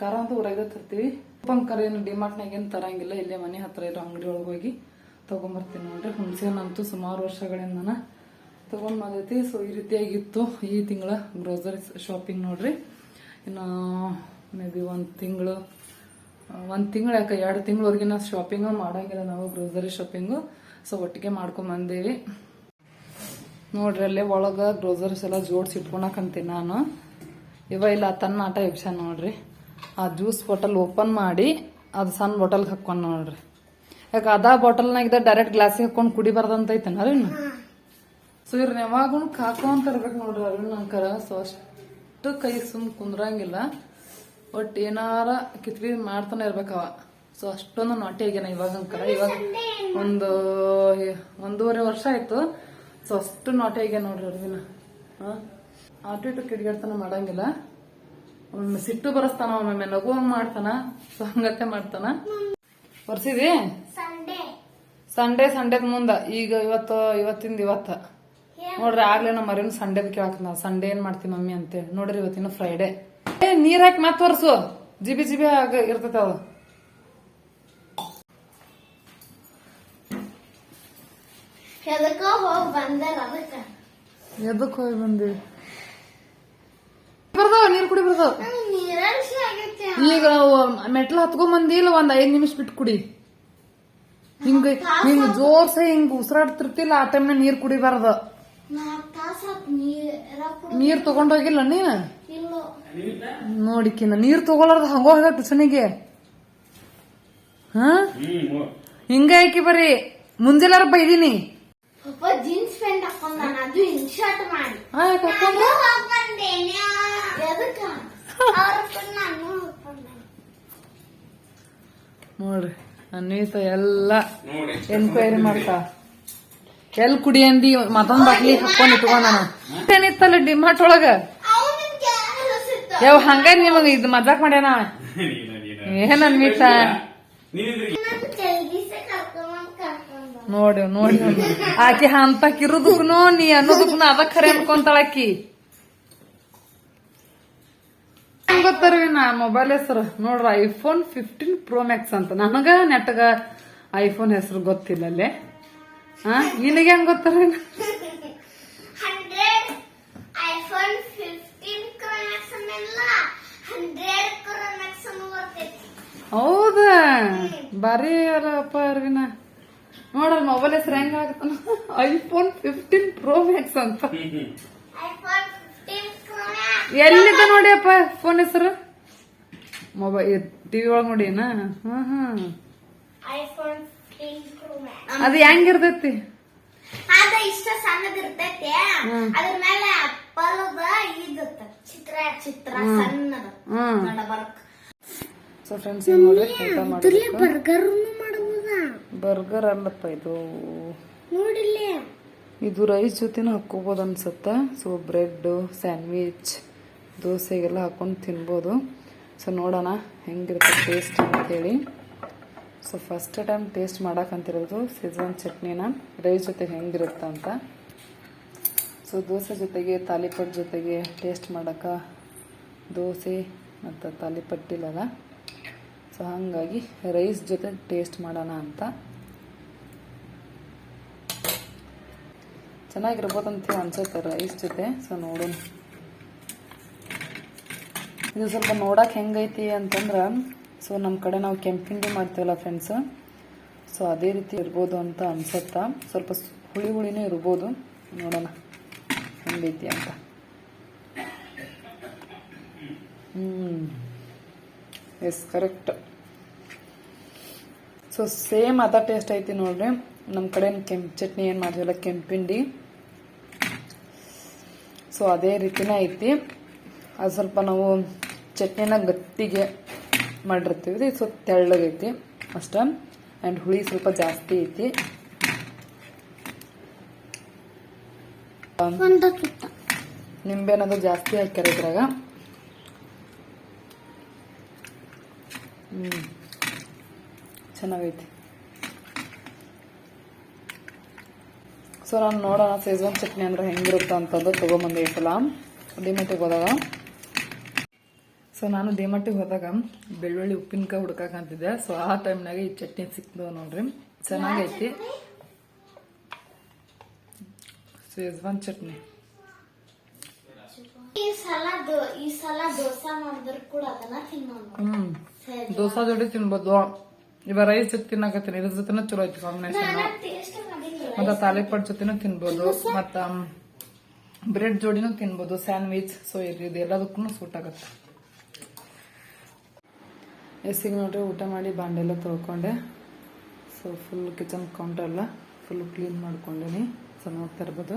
ಖಾರ ಅಂತ ಊರಾಗ ತರ್ತೀವಿ. ಉಪ್ಪಂಕರ ಏನು ಡಿಮಾರ್ಟ್ನಾಗ ಏನು ತರಂಗಿಲ್ಲ, ಇಲ್ಲೇ ಮನೆ ಹತ್ರ ಇರೋ ಅಂಗಡಿ ಒಳಗೆ ಹೋಗಿ ತಗೊಂಬರ್ತೀನಿ ನೋಡ್ರಿ. ಹುಣಸೆ ಹಣ್ಣಂತೂ ಸುಮಾರು ವರ್ಷಗಳಿಂದನ ತಗೊಂಡ್ ಬಂದೈತಿ. ಸೊ ಈ ರೀತಿಯಾಗಿತ್ತು ಈ ತಿಂಗಳ ಗ್ರೋಸರಿ ಶಾಪಿಂಗ್ ನೋಡ್ರಿ. ಇನ್ನು ಮೇ ಬಿ ಒಂದು ತಿಂಗಳು ಒಂದು ತಿಂಗಳು ಯಾಕೆ, ಎರಡು ತಿಂಗಳವರೆಗೆ ನಾವು ಶಾಪಿಂಗ್ ಮಾಡಂಗಿಲ್ಲ ನಾವು ಗ್ರೋಸರಿ ಶಾಪಿಂಗು ಸೊ ಒಟ್ಟಿಗೆ ಮಾಡ್ಕೊಂಡ್ ಬಂದೇವಿ. ನೋಡ್ರಿ, ಅಲ್ಲೇ ಒಳಗ ಗ್ರೋಸರೀಸ್ ಎಲ್ಲ ಜೋಡಿಸಿ ಇಟ್ಕೊಳಕಂತೀನಿ ನಾನು. ಇವ ಇಲ್ಲ, ತನ್ನ ಆಟ ಎಬ್ಸ ನೋಡ್ರಿ. ಆ ಜ್ಯೂಸ್ ಬಾಟಲ್ ಓಪನ್ ಮಾಡಿ ಅದು ಸಣ್ಣ ಬಾಟಲ್ಗೆ ಹಾಕೊಂಡು ನೋಡ್ರಿ. ಯಾಕೆ ಅದ ಬಾಟಲ್ನಾಗಿದ್ದ ಡೈರೆಕ್ಟ್ ಗ್ಲಾಸಿಗೆ ಹಾಕೊಂಡು ಕುಡಿಬಾರ್ದಂತ ಐತನ ಅರಿನ ಸೊ ಇವ್ರನ್ನ ಯಾವಾಗೂ ಕಾಕೊಂತ ಇರ್ಬೇಕು ನೋಡ್ರಿ ಅರುಣ್ ಅಂಕರ ಸೊ ಅಷ್ಟು ಕೈ ಸುಮ್ ಕುಂದ್ರಂಗಿಲ್ಲ. ಒಟ್ ಏನಾರ ಕಿತ್ಕಿ ಮಾಡ್ತಾನೆ ಇರ್ಬೇಕವ ಸೊ ಅಷ್ಟೊಂದು ನಾಟಿ ಆಗ್ಯಾನ ಇವಾಗ ಅಂಕರ ಇವಾಗ ಒಂದು, ಒಂದೂವರೆ ವರ್ಷ ಆಯ್ತು. ಸೊ ಅಷ್ಟು ನಾಟಿ ಆಗ್ಯಾನ ನೋಡ್ರಿ ಅರ್ವಿನ. ಆಟು ಇಟ್ಟು ಕಿಡಿಗೇಡ್ತಾನ ಮಾಡಂಗಿಲ್ಲ. ಸಿಟ್ಟು ಬರಸ್ತಾನ ಒಮ್ಮೆ ನಗು ಹಂಗ್ ಮಾಡ್ತಾನ ಸೊ ಹಂಗತ್ತೆ ಮಾಡ್ತಾನ. ಬರ್ಸಿದಿ ಸಂಡೇ ಸಂಡೇ ಸಂಡೇದ ಮುಂದ. ಈಗ ಇವತ್ತು ಇವತ್ತಿಂದ ಇವತ್ತ. ನೋಡ್ರಿ ಆಗ್ಲೇ ನಮ್ಮ ಮರಿನ ಸಂಡೇದ ಕೇಳಕ್ ನಾವ್. ಸಂಡೇ ಏನ್ ಮಾಡ್ತೀವಿ ಮಮ್ಮಿ ಅಂತೇಳಿ. ನೋಡ್ರಿ ಇವತ್ತಿನ ಫ್ರೈಡೆ ಏ ನೀರ್ ಹಾಕಿ ಮತ್ ವರ್ಸು ಜಿಬಿ ಜಿಬಿ ಆಗ ಇರ್ತೈತೆ ಅದು. ಎದಕ್ಕ ಹೋಗಿ ಬಂದಾರ ಅದಕ್ಕ? ಎದಕ್ ಹೋಗಿ ಬಂದಿ? ನೀರ್ ಕುಡಿ ಬರ್ದಾವ ನಂಗ್ ಈಗ ಮೆಟ್ಲು ಹತ್ಕೊಂಡ್ ಬಂದಿಲ್ಲ ಒಂದ್ ಐದ್ ನಿಮಿಷ ಬಿಟ್ಟು ಕುಡಿ. ಹಿಂಗ ಹಿಂಗ ಜೋರ್ಸ ಹಿಂಗ ಉಸಿರಾಡ್ತಿರ್ತಿಲ್ಲ ಆ ಟೈಮ್ನ ನೀರ್ ಕುಡಿಬಾರ್ದ. ನೀರ ನೀರ್ ತಗೊಂಡೋಗಿಲ್ಲ ನೀನ್? ನೋಡಿಕಿನ ನೀರ್ ತಗೊಳಾರ್ದ ಹಂಗೋ ಹೋಗ ಟ್ಯೂಷನಿಗೆ. ಹ? ಹಿಂಗ ಹಾಕಿ ಬರ್ರಿ ಮುಂಜಾನಾರ ಬೈದೀನಿ. ಜೀನ್ಸ್ ಪ್ಯಾಂಟ್ ಹಾಕೊಂಡ್ ಅದು ಇನ್ಶರ್ಟ್ ಮಾಡಿ. ನೋಡ್ರಿ ಅನ್ವಿತ ಎಲ್ಲ ಎನ್ಕ್ವೈರಿ ಮಾಡ್ತಾ ಎಲ್ ಕುಡಿ ಅಂದಿ ಮತ್ತೊಂದ್ ಬಾಟ್ಲಿ ಹಾಕೊಂಡ್ ಇಟ್ಕೊಂಡಿತ್ತಲ್ಲ ಏನಿತ್ತಲ್ಲ ಡಿಮಾರ್ಟ್ ಒಳಗ? ಯಾವ ಹಂಗ ನಿಮಗ ಇದು ಮಜಾಕ್ ಮಾಡ್ಯಾನ? ಏನ್ ಅನ್ವಿತ? ನೋಡಿ ನೋಡಿ ಆಕಿ ಅಂತ ಕಿರುದಕ್ಕೂ ನೀ ಅನ್ನೋದಕ್ಕೂ ಅದ ಖರೆ ಅನ್ಕೊಂತಾಳ ಆಕಿ ಗೊತ್ತರ್ವಿ ನಾ ಮೊಬೈಲ್ ಹೆಸರು ನೋಡ್ರಿ ಐಫೋನ್ ಫಿಫ್ಟೀನ್ ಪ್ರೋ ಮ್ಯಾಕ್ಸ್ ಅಂತ. ನನಗ ನೆಟ್ಗ ಐಫೋನ್ ಹೆಸರು ಗೊತ್ತಿಲ್ಲ ಅಲ್ಲೇ. ಹಾ ನಿನಗೆ ಹೆಂಗ್ ಗೊತ್ತಾರೀ ಹೌದ? ಬಾರಿ ಅಲ್ಲಪ್ಪ ಅರ್ವಿನ. ನೋಡ್ರ ಮೊಬೈಲ್ ಹೆಸರು ಹೆಂಗ ಆಗತ್ತಾನ ಐಫೋನ್ ಫಿಫ್ಟೀನ್ ಪ್ರೋ ಮ್ಯಾಕ್ಸ್ ಅಂತ. ಕ್ರೋಮ್ಯಾಕ್ಸ್ ಎಲ್ಲಿದೆ ನೋಡಿ ಅಪ್ಪ ಫೋನ್ ಹೆಸರು? ಮೊಬೈಲ್ ಟಿವಿ ಒಳಗ್ ನೋಡಿ ಹ್ಮ್ ಅದು ಹೆಂಗಿರ್ತೈತಿ? ಅದ ಇಷ್ಟ ಸಣ್ಣದಿರ್ತೈತಿ. ಅದ್ರ ಮೇಲೆ ಅಪ್ಪಲದ ಇದ ಚಿತ್ರ ಚಿತ್ರ ಸಣ್ಣದ. ಹ್ಮ್. ನಡಬರ್ಕ್ ಸೊ ಫ್ರೆಂಡ್ಸ್ ಏನ್ ನೋಡಿ ಊಟ ಮಾಡಬೇಕು? ಬರ್ಗರ್ ಅಲ್ಲಪ್ಪ ಇದು. ನೋಡಿಲ್ಲೇ. ಇದು ರೈಸ್ ಜೊತೆನೂ ಹಾಕೋಬಹುದು ಅನ್ಸುತ್ತೆ. ಸೊ ಬ್ರೆಡ್ ಸ್ಯಾಂಡ್ವಿಚ್ ದೋಸೆಗೆಲ್ಲ ಹಾಕೊಂಡು ತಿನ್ಬೋದು. ಸೊ ನೋಡೋಣ ಹೆಂಗಿರುತ್ತೆ ಟೇಸ್ಟ್ ಅಂತೇಳಿ. ಸೊ ಫಸ್ಟ್ ಟೈಮ್ ಟೇಸ್ಟ್ ಮಾಡೋಕ್ಕಂತಿರೋದು ಸಿಜ್ವಾನ್ ಚಟ್ನಿನ. ರೈಸ್ ಜೊತೆ ಹೆಂಗಿರುತ್ತೆ ಅಂತ. ಸೊ ದೋಸೆ ಜೊತೆಗೆ ತಾಲಿಪಟ್ ಜೊತೆಗೆ ಟೇಸ್ಟ್ ಮಾಡೋಕೆ ದೋಸೆ ಮತ್ತು ತಾಲಿಪಟ್ಟಿಲ್ಲಲ್ಲ ಸೊ ಹಾಗಾಗಿ ರೈಸ್ ಜೊತೆ ಟೇಸ್ಟ್ ಮಾಡೋಣ ಅಂತ. ಚೆನ್ನಾಗಿರ್ಬೋದಂತ ಅನ್ಸುತ್ತೆ ರೈಸ್ ಜೊತೆ. ಸೊ ನೋಡೋಣ. ಇದು ಸ್ವಲ್ಪ ನೋಡಕ್ಕೆ ಹೆಂಗೈತಿ ಅಂತಂದ್ರೆ ಸೊ ನಮ್ಮ ಕಡೆ ನಾವು ಕೆಂಪಿಂಡಿ ಮಾಡ್ತೀವಲ್ಲ ಫ್ರೆಂಡ್ಸ್ ಸೊ ಅದೇ ರೀತಿ ಇರ್ಬೋದು ಅಂತ ಅನ್ಸುತ್ತಾ. ಸ್ವಲ್ಪ ಹುಳಿ ಹುಳಿನೂ ಇರ್ಬೋದು. ನೋಡೋಣ, ಹೆಂಗೈತಿ ಅಂತ. ಎಸ್ ಕರೆಕ್ಟ್ ಸೊ ಸೇಮ್ ಅದ ಟೇಸ್ಟ್ ಐತಿ ನೋಡ್ರಿ. ನಮ್ಮ ಕಡೆ ಕೆಂಪು ಚಟ್ನಿ ಏನು ಮಾಡ್ತೀವಲ್ಲ ಕೆಂಪಿಂಡಿ ಸೊ ಅದೇ ರೀತಿನೇ ಐತಿ. ಅದು ಸ್ವಲ್ಪ ನಾವು ಚಟ್ನಿನ ಗಟ್ಟಿಗೆ ಮಾಡಿರ್ತೀವಿ. ಇದು ಸ್ವಲ್ಪ ತೆಳ್ಳಗೈತಿ ಅಷ್ಟ. ಆ್ಯಂಡ್ ಹುಳಿ ಸ್ವಲ್ಪ ಜಾಸ್ತಿ ಐತಿ. ನಿಂಬೆ ಅನ್ನೋದು ನಿಂಬೆನದು ಜಾಸ್ತಿ ಹಾಕ್ಯಾರ ಇದ್ರಾಗ. ಹ್ಞೂ ಚೆನ್ನಾಗೈತಿ. ಸೊ ನಾನು ನೋಡೋಣ ಸೇಜ್ವಾನ್ ಚಟ್ನಿ ಅಂದ್ರೆ ಹೆಂಗಿರುತ್ತೆ ಅಂತಂದು ತೊಗೊಂಬಂದೆ ಈ ಸಲ ಡಿಮಟ್ಟಿಗೆ ಹೋದಾಗ ಸೊ ನಾನು ದೇಮಟ್ಟಿಗೆ ಹೋದಾಗ ಬೆಳ್ಳುಳ್ಳಿ ಉಪ್ಪಿನಕಾಯಿ ಹುಡ್ಕಾಕಂತಿದ್ದೆ ಸೊ ಆ ಟೈಮ್ನಾಗ ಈ ಚಟ್ನಿ ಸಿಕ್ತು ನೋಡ್ರಿ. ಚೆನ್ನಾಗೈತಿ. ಸೇಜ್ವಾನ್ ಚಟ್ನಿ. ಹ್ಮ್. ದೋಸಾ ಜೋಡಿ ತಿನ್ಬೋದು. ಇವ ರೈಸ್ ಜೊತೆ ತಿನ್ನಕತ್ತೀನಿ. ಇದ್ರ ಜೊತೆ ಚಲೋ ಐತಿ ಕಾಂಬಿನೇಷನ್ ಮತ್ತೆ ತಾಲಿಪಾಟ್ ಜೊತೆ. ತಾಲಿಪಟ್ ಜೊತೆನೂ ತಿನ್ಬೋದು. ಮತ್ತ ಬ್ರೆಡ್ ಜೋಡಿನೂ ತಿನ್ಬೋದು. ಸ್ಯಾಂಡ್ವಿಚ್ ಸೊ ಇದು ಎಲ್ಲದಕ್ಕೂ ಸೂಟ್ ಆಗುತ್ತೆ. ಎಸಿಗೆ ನೋಡ್ರಿ ಊಟ ಮಾಡಿ ಬಾಂಡೆಲ್ಲ ತೊಳ್ಕೊಂಡೆ. ಸೊ ಫುಲ್ ಕಿಚನ್ ಕೌಂಟರ್ ಎಲ್ಲ ಫುಲ್ ಕ್ಲೀನ್ ಮಾಡ್ಕೊಂಡಿನಿ. ಸೊ ನೋಡ್ತಾ ಇರ್ಬೋದು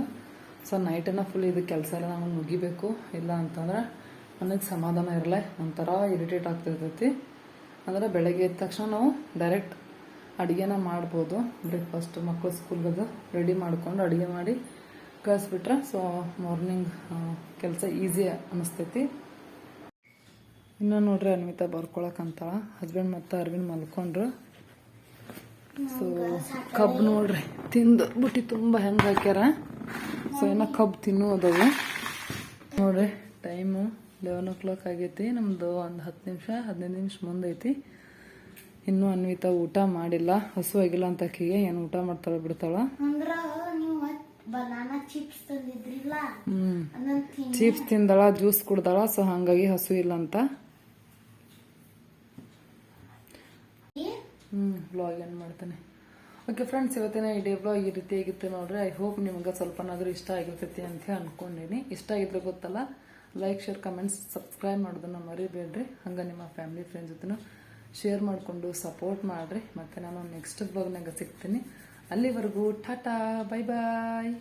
ಸೊ ನೈಟನ್ನು ಫುಲ್ ಇದು ಕೆಲಸ ಎಲ್ಲ ನಾವು ಮುಗಿಬೇಕು. ಇಲ್ಲ ಅಂತಂದ್ರೆ ನನಗೆ ಸಮಾಧಾನ ಇರಲ್ಲ ಒಂಥರ ಇರಿಟೇಟ್ ಆಗ್ತಿರ್ತೈತಿ. ಅಂದರೆ ಬೆಳಗ್ಗೆ ಎದ್ದ ತಕ್ಷಣ ನಾವು ಡೈರೆಕ್ಟ್ ಅಡುಗೆನ ಮಾಡ್ಬೋದು. ಬ್ರೇಕ್ಫಾಸ್ಟ್ ಮಕ್ಕಳು ಸ್ಕೂಲ್ಗದು ರೆಡಿ ಮಾಡ್ಕೊಂಡು ಅಡುಗೆ ಮಾಡಿ ಕಳಿಸ್ಬಿಟ್ರೆ ಸೊ ಮಾರ್ನಿಂಗ್ ಕೆಲಸ ಈಸಿ ಅನಿಸ್ತೈತಿ. ಇನ್ನು ನೋಡ್ರಿ ಅನ್ವಿತಾ ಬರ್ಕೊಳಕಂತಾಳ ಹಸ್ಬೆಂಡ್ ಮತ್ತು ಅರವಿಂದ್ ಮಲ್ಕೊಂಡ್ರು. ಸೊ ಕಬ್ ನೋಡ್ರಿ ತಿಂದು ಬುಟ್ಟಿ ತುಂಬ ಹೆಂಗೆ ಹಾಕ್ಯಾರ. ಸೊ ಏನೋ ಕಬ್ ತಿನ್ನೋದವು ನೋಡ್ರಿ ಟೈಮು ಲೆವೆನ್ ಓ ಕ್ಲಾಕ್ ಆಗೈತಿ. ನಮ್ದು ಒಂದು ಹತ್ತು ನಿಮಿಷ ಹದಿನೈದು ನಿಮಿಷ ಮುಂದೈತಿ ಇನ್ನೂ ಅನ್ವಿತಾ ಊಟ ಮಾಡಿಲ್ಲ. ಹಸು ಆಗಿಲ್ಲ ಅಂತ ಅಕ್ಕಿಗೆ. ಏನು ಊಟ ಮಾಡ್ತಾಳ ಬಿಡ್ತಾಳ. ಚೀಪ್ಸ್ ತಿಂದಳ ಜ್ಯೂಸ್ ಕುಡ್ದಾಳ. ಸೊ ಹಂಗಾಗಿ ಹಸು ಇಲ್ಲ ಅಂತ. ಹ್ಮ್ ವ್ಲಾಗ್ ಏನು ಮಾಡ್ತಾನೆ. ಓಕೆ ಫ್ರೆಂಡ್ಸ್ ಇವತ್ತಿನ ಈ ಡೇ ವ್ಲಾಗ್ ಈ ರೀತಿ ಆಗಿತ್ತು ನೋಡ್ರಿ ಐ ಹೋಪ್ ನಿಮ್ಗೆ ಸ್ವಲ್ಪನಾದರೂ ಇಷ್ಟ ಆಗಿರ್ತೈತಿ ಅಂತ ಅಂದ್ಕೊಂಡೀನಿ ಇಷ್ಟ ಆಗಿದ್ರೆ ಗೊತ್ತಲ್ಲ ಲೈಕ್ ಶೇರ್ ಕಮೆಂಟ್ಸ್ ಸಬ್ಸ್ಕ್ರೈಬ್ ಮಾಡೋದನ್ನ ಮರಿಬೇಡ್ರಿ. ಹಂಗೆ ನಿಮ್ಮ ಫ್ಯಾಮಿಲಿ ಫ್ರೆಂಡ್ಸ್ ಜೊತೆ ಶೇರ್ ಮಾಡಿಕೊಂಡು ಸಪೋರ್ಟ್ ಮಾಡಿರಿ. ಮತ್ತು ನಾನು ನೆಕ್ಸ್ಟ್ ಬ್ಲಾಗ್ನಾಗ ಸಿಗ್ತೀನಿ. ಅಲ್ಲಿವರೆಗೂ ಟಾಟಾ ಬೈ ಬಾಯ್